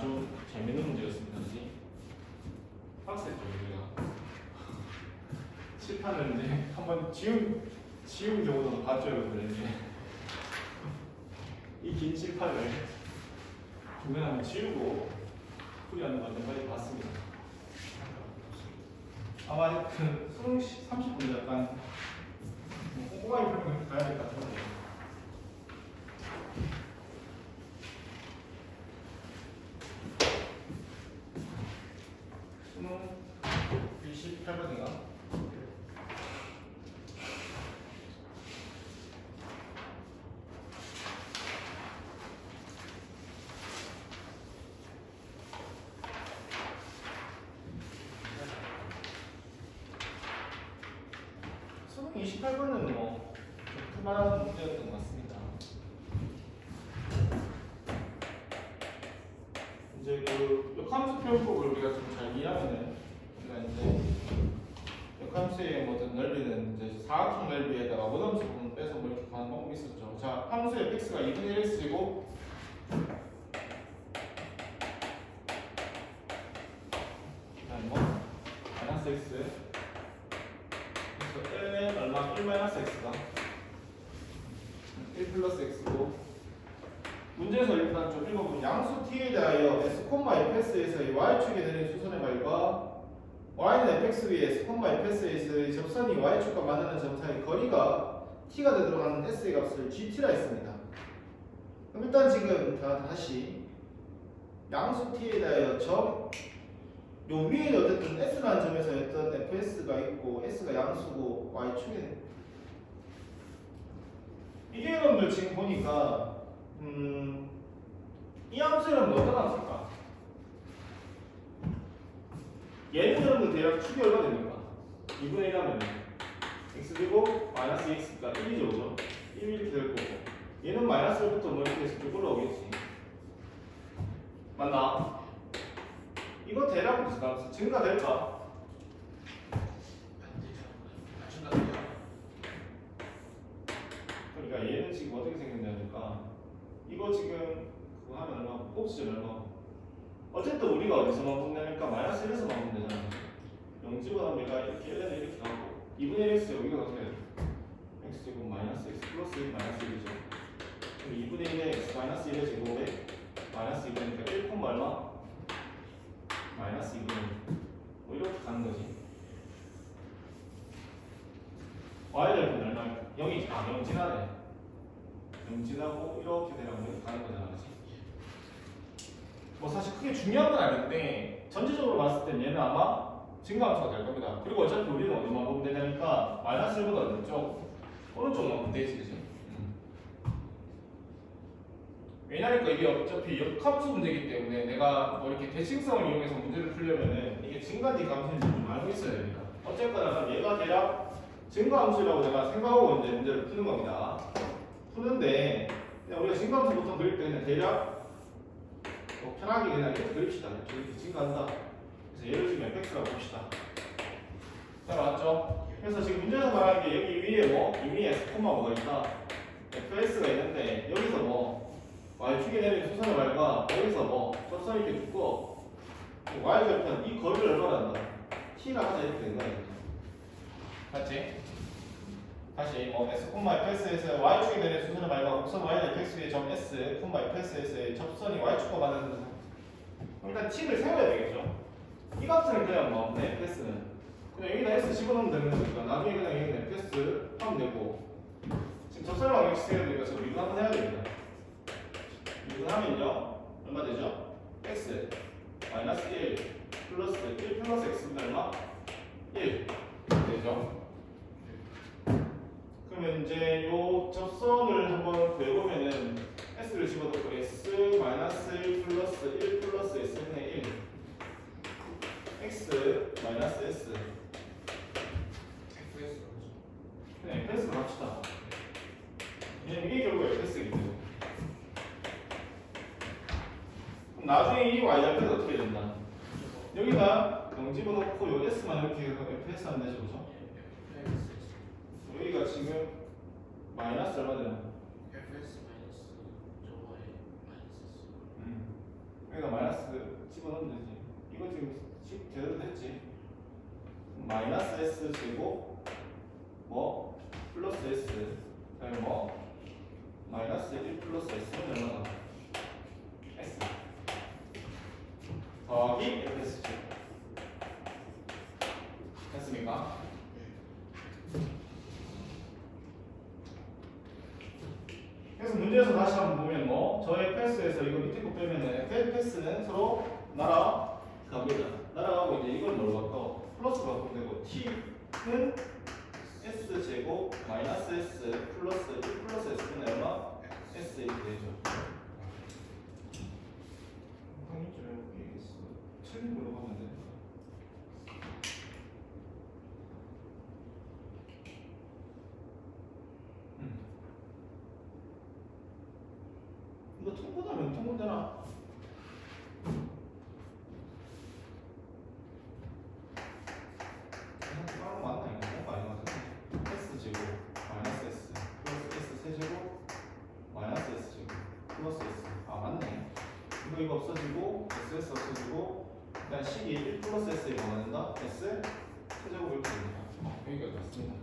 아주 재밌는. 그지? 빡셌죠, 우리가. 칠판을 이제 한번 지운, 지운 경우도 봤죠, 여러분들. 이제. 이긴 칠판을 중간에 한번 지우고 풀이하는 걸 전까지 봤습니다. 아마 그 수능 30분 약간 꼼꼼하게 풀면 가야 될 것 같은데. 18번은 뭐 풀만한 문제였던 것 같습니다. 이제 그 역함수 표현법을 우리가 좀 잘 이해하면은 우리가 이제 역함수의 모든 넓이는 이제 사각형 넓이에다가 원함수 부분 빼서 뭐 이렇게 구하는 방법이 있었죠. 자, 함수의 x가 2분의 1x이고 t에 대하여 s, fs에서의 y축에 내린 수선의 말과 y는 fx 위에 s, fs에서의 접선이 y축과 만나는 점 사이 거리가 t가 되도록 하는 s의 값을 gt라 했습니다. 그럼 일단 지금 다 다시 양수 t에 대하여 점, 요 위에 어쨌든 s라는 점에서 어떤 fs가 있고 s가 양수고 y축에 이게 여러분들 지금 보니까 음, 이 함수 여러분 어떤 함수일까? 얘는 여러분 대략 축이 얼마 됩니까? 2분의 1 하면 x 되고 마이너스 x가 1이죠 그죠? 1 이렇게 될 거고 얘는 마이너스 1부터 뭐 이렇게 해서 쭉 올라오겠지 맞나? 이거 대략 무슨 값? 증가될까? 그러니까 얘는 지금 어떻게 생겼냐니까 이거 지금 곱수는 얼마? 어쨌든 우리가 어디서만 분다니까 마이너스 1에서만 분되잖아 0집어넣으면 내가 이렇게 1에는 이렇게 가고 2분의 1x 여기가 어떻게 돼? x 제곱 마이너스 x 플러스 1 마이너스 1이죠 그럼 2분의 1에 x 마이너스 1의 제곱에 마이너스 2분이니까 1 콤마 얼마? 마이너스 2분의 1뭐 이렇게 가는 거지 y절편 얼마? 0이 아 0 지나네 0 지나고 이렇게 되면 이렇게 가는 거잖아 그치? 뭐 사실 크게 중요한 건 아닌데 전체적으로 봤을 땐 얘는 아마 증가함수가 될 겁니다. 그리고 어차피 우리는 어디만 보면 되냐니까 마이너스 1보다 왼쪽 오른쪽만 보면 되지 그지? 음. 왜냐니까 이게 어차피 역함수 문제이기 때문에 내가 뭐 이렇게 대칭성을 이용해서 문제를 풀려면은 이게 증가인지 감소인지 좀 알고 있어야 됩니다. 어쨌거나 얘가 대략 증가함수라고 내가 생각하고 이제 문제를 푸는 겁니다. 푸는데 그냥 우리가 증가함수 보통 그릴 때 그냥 대략 뭐 편하게 그냥 이렇게 그립시다. 이렇게 증가한다. 예를 들면 fx라고 봅시다. 자, 맞죠? 그래서 지금 문제에서 말하는 게 여기 위에 뭐, 이 위에 s, 뭐가 있다. fs가 있는데 여기서 뭐 y축에 내린 수선의 말과 여기서 뭐 접선이 이렇게 붙고 y절편 이 거리를 얼마나 한다? t라 하자 이렇게 된 거야. 맞지? 다시 뭐 s, fs에서 y축에 내린 수선의 말과 곡선 y는 fx의 점 s, fs에서의 접선이 y축과 점 일단 t를 세워야 되겠죠? 이 값은 그냥 뭐 네, fs는 그냥 여기다 s 집어넣으면 되는 거니까 나중에 그냥 여기다 fs 하면 되고. 지금 접선이랑 x 세워야 되니까 저 미분 한번 해야 됩니다 미분하면요 얼마 되죠? x 마이너스 1 플러스 1 플러스 x는 얼마? 1 되죠? 그러면 이제 요 접선을 한번 구해보면은 s를 집어넣고 s 마이너스 1 플러스 1 플러스 s분의 1 x 마이너스 s 그냥 fs로 합시다 왜냐면 이게 결국 fs이기 때문에 그럼 나중에 이 y좌표가 어떻게 된다? 여기다 0 집어넣고 요 s만 이렇게 해서 fs 하면 되죠 그죠? 여기가 지금 마이너스 얼마 되나? 음. 여기가 마이너스 마이너스 S 제곱 뭐 플러스 S 그다음에 뭐 마이너스 1 플러스 S는 얼마나? S 더하기 FS 제곱 됐습니까? 그래서 문제에서 다시 한번 보면 뭐 저의 패스에서 이거 밑에 거 빼면은 F 패스는 서로 날아갑니다. 날아가고 이제 이걸 뭘로 바꿔? 플러스 바꾸면 되고 T는 S 제곱 마이너스 S 플러스 1 플러스 S는 얼마? S 이렇게 되죠. 틀린 걸로 가면 돼. 음. 이거 통보다면 통보되나? 아, 맞나 이거 많이 맞았네. S 제곱 마이너스 S 플러스 S 세제곱 마이너스 S 제곱 플러스 S 아 맞네. 이거 이거 없어지고 SS 없어지고 그냥 식이 1 플러스 S에 변화된다. S 세제곱 이렇게 됩니다. 어, 여기까지 맞습니다.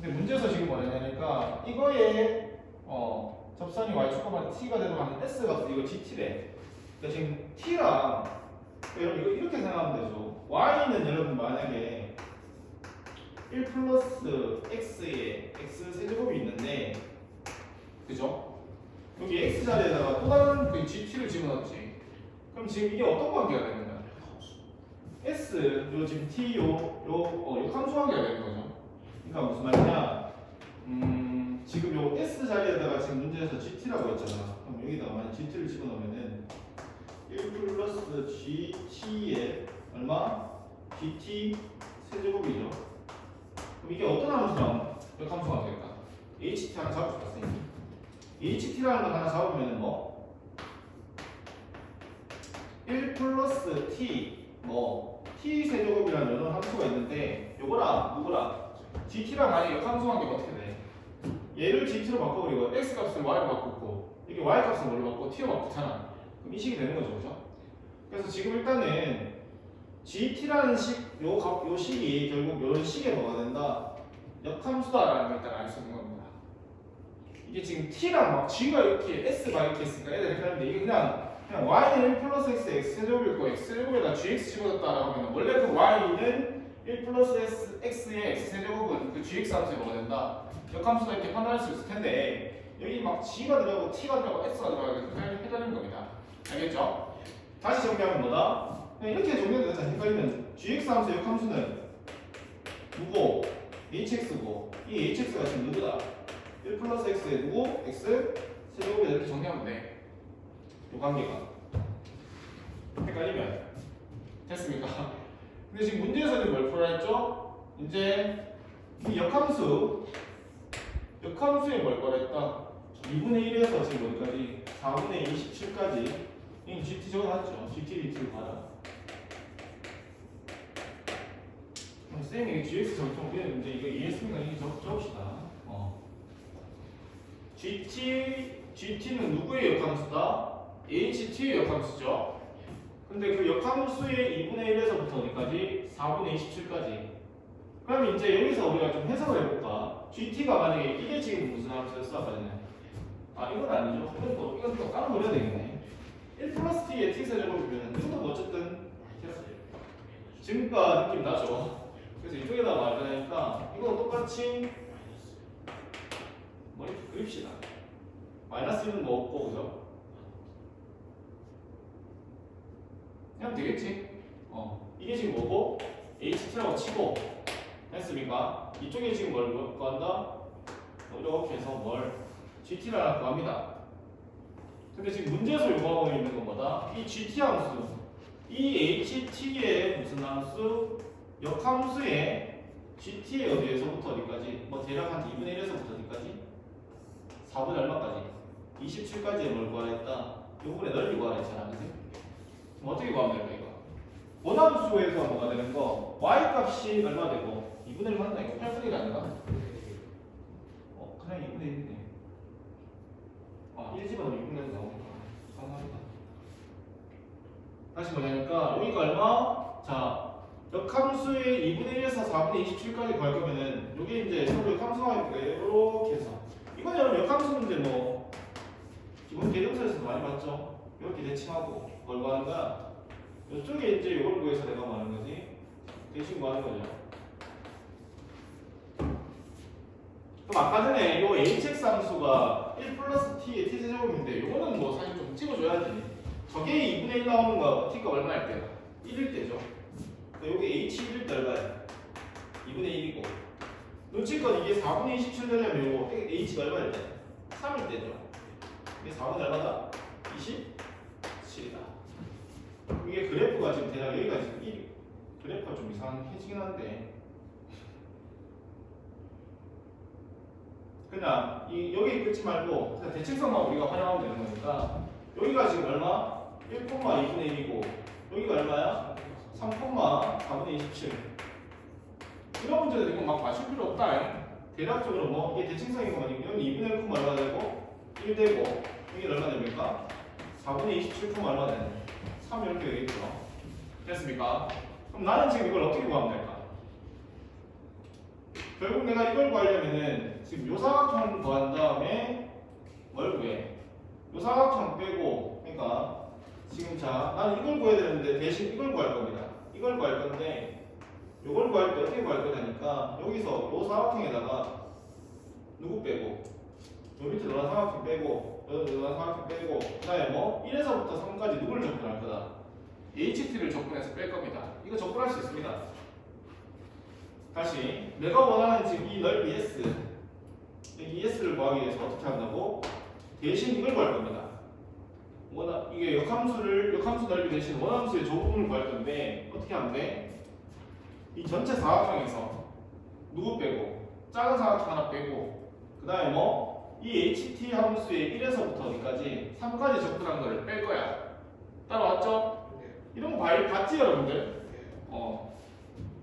근데 문제에서 지금 뭐냐니까 이거에 어 접선이 y 축구만 t가 되면 s 가 이거 gt래. 그러니까 지금 t랑 여러분 이거 이렇게 생각하면 되죠. y는 여러분 만약에 1 플러스 x에 x 세제곱이 있는데 그죠? 여기 x 자리에다가 또 다른 그 gt를 집어넣지. 그럼 지금 이게 어떤 관계가 되는 거야? s 요 지금 t 요요어 함수 관계가 되는 거죠. 그러니까 무슨 말이냐? 음, 지금 요 S 자리에다가 지금 문제에서 GT라고 했잖아. 그럼 여기다가 만약 GT를 집어넣으면은 1 플러스 GT에 얼마? GT 세제곱이죠. 그럼 이게 어떤 함수랑 역함수가 될까? HT 하나 잡을 수가 있으니 HT라는 걸 하나 잡으면은 뭐? 1 플러스 T 뭐 T 세제곱이라는 이런 함수가 있는데 요거랑 누구랑 GT랑 만약에 역함수한 게 어떻게 돼? 얘를 GT로 바꿔버리고 X 값을 Y로 바꾸고 이게 Y 값을 뭘로 바꾸고 T로 바꾸잖아. 그럼 이 식이 되는 거죠, 그죠? 그래서 지금 일단은 GT라는 식, 요, 값, 요 식이 결국 요런 식에 뭐가 된다? 역함수다라는 걸 일단 알 수 있는 겁니다. 이게 지금 T랑 막 G가 이렇게 S가 이렇게 있으니까 애들 헷갈리는데 이게 그냥 그냥 Y는 1 플러스 X, X 세제곱일 거 X 세제곱에다 GX 집어넣었다라고 하면 원래 그 Y는 1 플러스 X의 X 세제곱은 그 GX 함수에 뭐가 된다? 역함수도 이렇게 판단할 수 있을 텐데 여기 막 G가 들어가고 T가 들어가고 X가 들어가고 헷갈리는 겁니다. 알겠죠? 다시 정리하면 뭐다? 그냥 이렇게 정리해도 되잖아. 헷갈리면 GX 함수의 역함수는 누구? HX고 이 HX가 지금 누구다? 1 플러스 X에 누구? X 세제곱에 이렇게 정리하면 돼. 요 관계가 헷갈리면 됐습니까? 근데 지금 문제에서는 뭘 풀어야 했죠? 이제 이 역함수 역함수에 뭘 걸었다? 2분의 1에서 지금 여기까지 4분의 27까지 이 GT 적어놨죠? GT, DT를 받아 어, 쌤이 GX 적좀 이제 이거 이해했으니까 이거 적, 적읍시다 어. GT, GT는 누구의 역함수다? HT의 역함수죠 근데 그 역함수의 2분의 1에서부터 어디까지? 4분의 27까지. 그럼 이제 여기서 우리가 좀 해석을 해볼까? GT가 만약에 이게 지금 무슨 함수였어? 아까 전에. 아, 이건 아니죠. 이건 또, 이건 또 그려야 되겠네. 1 플러스 t의 t 세제곱이면 이것도 뭐 어쨌든 지금과 느낌 나죠? 그래서 이쪽에다 말하니까 이거 똑같이 뭐 이렇게 그립시다. 마이너스는 뭐 없고, 그죠? 그냥 되겠지. 어, 이게 지금 뭐고? HT라고 치고 했습니까? 이쪽에 지금 뭘 구한다? 뭐 이렇게 해서 뭘 GT라고 구합니다. 근데 지금 문제에서 요구하고 있는 건 뭐다? 이 GT 함수, 이 HT의 무슨 함수? 역함수의 GT의 어디에서부터 어디까지? 뭐 대략 한 2분의 1에서부터 어디까지? 4분의 얼마까지? 27까지의 뭘 구하라 했다? 요번에 넓이 구하라 했잖아, 그지? 그럼 어떻게 구하면 될까? 이거? 원함수에서 뭐가 되는 거? y 값이 얼마 되고? 2분의 1 맞나 이거 8분의 1 아닌가? 어 그냥 2분의 1이네. 아 1 집어넣으면 2분의 1 나오니까. 가능하다. 다시 뭐냐니까 여기가 얼마? 자 역함수의 2분의 1에서 4분의 27까지 구할 거면은 요게 이제 서로 역함수가 이렇게 해서. 여러분 역함수 문제 뭐 기본 계정서에서 많이 봤죠? 이렇게 대칭하고 뭘 구하는 거야 이쪽에 이제 이걸 구해서 내가 뭐 하는 거지 대칭 구하는 거죠 그럼 아까 전에 요 hx 함수가 1 플러스 t의 t제곱인데 요거는 뭐 사실 좀 찍어줘야지 저게 2분의 1 나오는 거 t가 얼마일 때야? 1일 때죠 여기 h 1일 때 얼마야? 2분의 1이고 눈치껏 이게 4분의 27 되려면 요거 h가 얼마일 때? 3일 때죠 이게 4분의 얼마다? 27이다 이게 그래프가 지금 대략 여기가 지금 1 그래프가 좀 이상해지긴 한데. 그냥 이 여기 끊지 말고 그냥 대칭성만 우리가 활용하면 되는 거니까 여기가 지금 얼마? 1,2분의 1이고 여기가 얼마야? 3,4분의 27 이런 문제들 이거 막 맞출 필요 없다. 대략적으로 뭐 이게 대칭성인 여기 2분의 1 얼마 되고? 1 되고 여기 얼마 됩니까? 4분의 27 얼마 되는 3 이렇게 되겠죠 됐습니까? 그럼 나는 지금 이걸 어떻게 구하면 될까? 결국 내가 이걸 구하려면은 지금 요 사각형 구한 다음에 뭘 구해? 요 사각형 빼고 그러니까 지금 자 나는 이걸 구해야 되는데 대신 이걸 구할 겁니다. 이걸 구할 건데 요걸 구할 때 어떻게 구할 거냐니까 여기서 요 사각형에다가 누구 빼고 요 밑에 노란 사각형 빼고 요 노란 사각형 빼고 그 다음에 뭐 1에서부터 3까지 누구를 접근할 거다? HT를 접근해서 뺄 겁니다. 이거 접근할 수 있습니다. 다시 내가 원하는 지금 이 넓이 S 이 S를 구하기 위해서 어떻게 한다고? 대신 이걸 구할 겁니다. 원하, 이게 역함수를 역함수 넓이 대신 원함수의 조분을 구할 건데 어떻게 하면 돼? 이 전체 사각형에서 누구 빼고 작은 사각형 하나 빼고 그 다음에 뭐 이 HT 함수의 1에서부터 어디까지 3까지 접근한 거를 뺄 거야. 따라왔죠? 이런 거 봐- 봤지 여러분들? 어.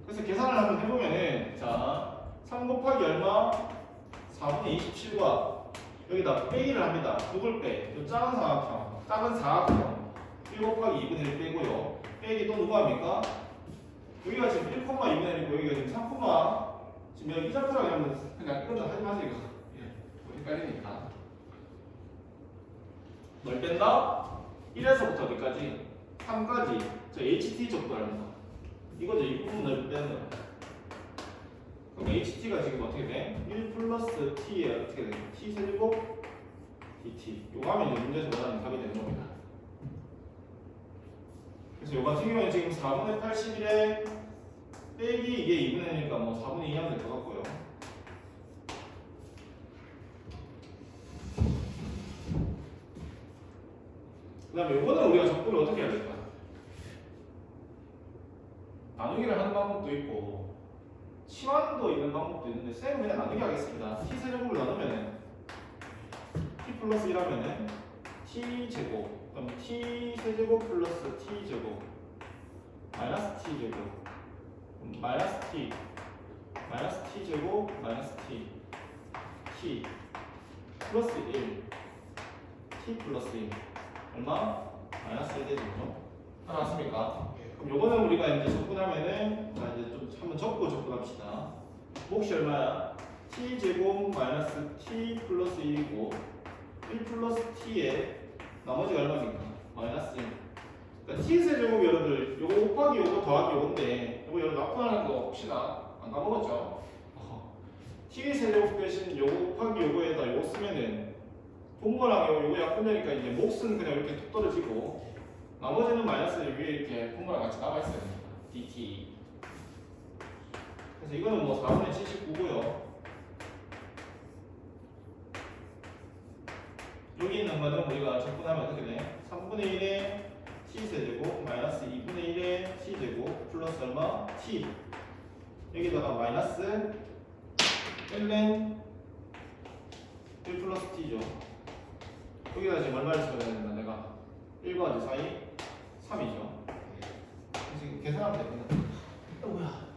그래서 계산을 한번 해보면은 자, 3 곱하기 얼마? 4분의 27과 여기다 빼기를 합니다. 누굴 빼? 요 작은 사각형, 작은 사각형 1 곱하기 2분의 1 빼고요. 빼기 또 누가 합니까? 여기가 지금 1, 2분의 1이고 여기가 지금 3, 지금 여기 이자표라고 하면 그냥 다 하지 마세요. 헷갈리니까. 뭘 뺀다? 1에서부터 어디까지? 3까지 저 HT 접근합니다. 이거죠. 이 부분을 빼는 거. 그럼 HT가 지금 어떻게 돼? 1 플러스 T에 어떻게 돼? T 세제곱 DT. 요거 하면 문제에서 원하는 답이 되는 겁니다. 그래서 요 같은 경우는 지금 4분의 81에 빼기 이게 2분의 1이니까 뭐 4분의 2 하면 될 것 같고요. 그 다음에 요거는 우리가 접근을 어떻게 해야 될까? 나누기를 하는 방법도 있고 치환도 있는 방법도 있는데 쌤은 그냥 나누기 하겠습니다. t 세제곱을 나누면은 t 플러스 1하면은 t 제곱 그럼 t 세제곱 플러스 t 제곱 마이너스 t 제곱 마이너스 t 마이너스 t 제곱 마이너스 t t 플러스 1 t 플러스 1 얼마? 마이너스 1 되죠? 알았습니까? 그럼 요거는 우리가 이제 접근하면은 자 이제 좀 한번 적고 접근합시다. 몫이 얼마야? t 제곱 마이너스 t 플러스 1이고 1 플러스 t에 나머지가 얼마입니까? 마이너스 1. 그러니까 t 세제곱 여러분들 요거 곱하기 요거 더하기 요건데 요거 여러분 납부하는 거 혹시나 안 까먹었죠? 어. t 세제곱 대신 요거 곱하기 요거에다 요거 쓰면은 분모랑 요거 요거 약분되니까 이제 몫은 그냥 이렇게 툭 떨어지고 나머지는 마이너스 위에 이렇게 분모랑 같이 됩니다. dt. 그래서 이거는 뭐 4분의 79고요. 여기 있는 거는 우리가 접근하면 어떻게 돼? 3분의 1에 t 세제곱 마이너스 2분의 1에 t 제곱 플러스 얼마? t. 여기다가 마이너스 1는 1 플러스 t죠. 여기다 지금 얼마를 써야 된다 내가 1과 2 사이 3이죠. 지금 계산하면 됩니다. 어, 뭐야?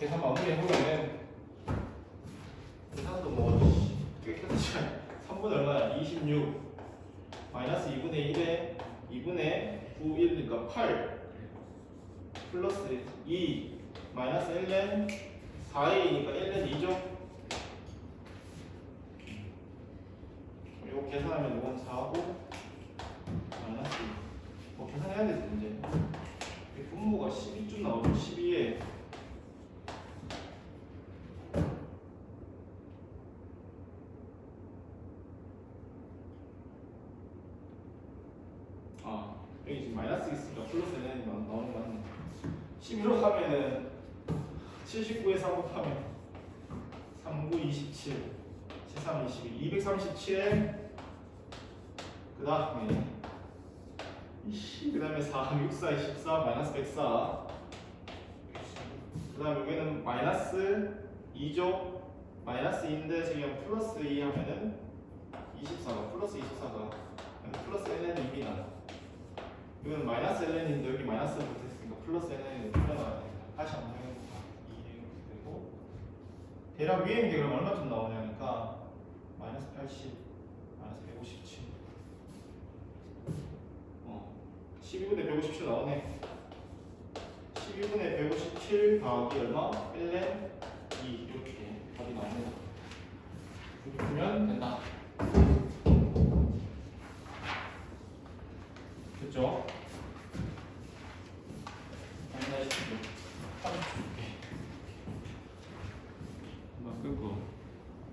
계산 마무리 해 보면은 계산도 뭐 깨끗이 3분 얼마야? 26 마이너스 2분의 1에 2분의 9, 1이니까 8 플러스 2 마이너스 1는 4a니까 1는 2죠 이거 계산하면 이건 4고 마이너스 2. 뭐 계산해야 되지 이제 분모가 12쯤 나오죠 12에 아 여기 지금 마이너스 있으니까 플러스는 나- 나오는 거 맞네 11로 하면은 79에 3 곱하면 39, 27 73, 22 237에 그 다음에 그 다음에 4, 6, 4, 14 마이너스 104 그 다음에 여기는 마이너스 2죠 마이너스 2인데 지금 플러스 2 하면은 24가 플러스 24가 플러스 ln이 이미 나? 이건 마이너스 ln인데 여기 마이너스 붙어있으니까 플러스 ln이 풀려나가야 됩니다 다시 한번 해볼까 2 이렇게 되고. 대략 위에 있는 게 그럼 얼마쯤 나오냐니까 마이너스 80 마이너스 157 어 12분의 157 나오네 12분의 157 더하기 얼마? 1렌 2 이렇게 답이 나옵니다 이렇게 풀면 된다 됐죠?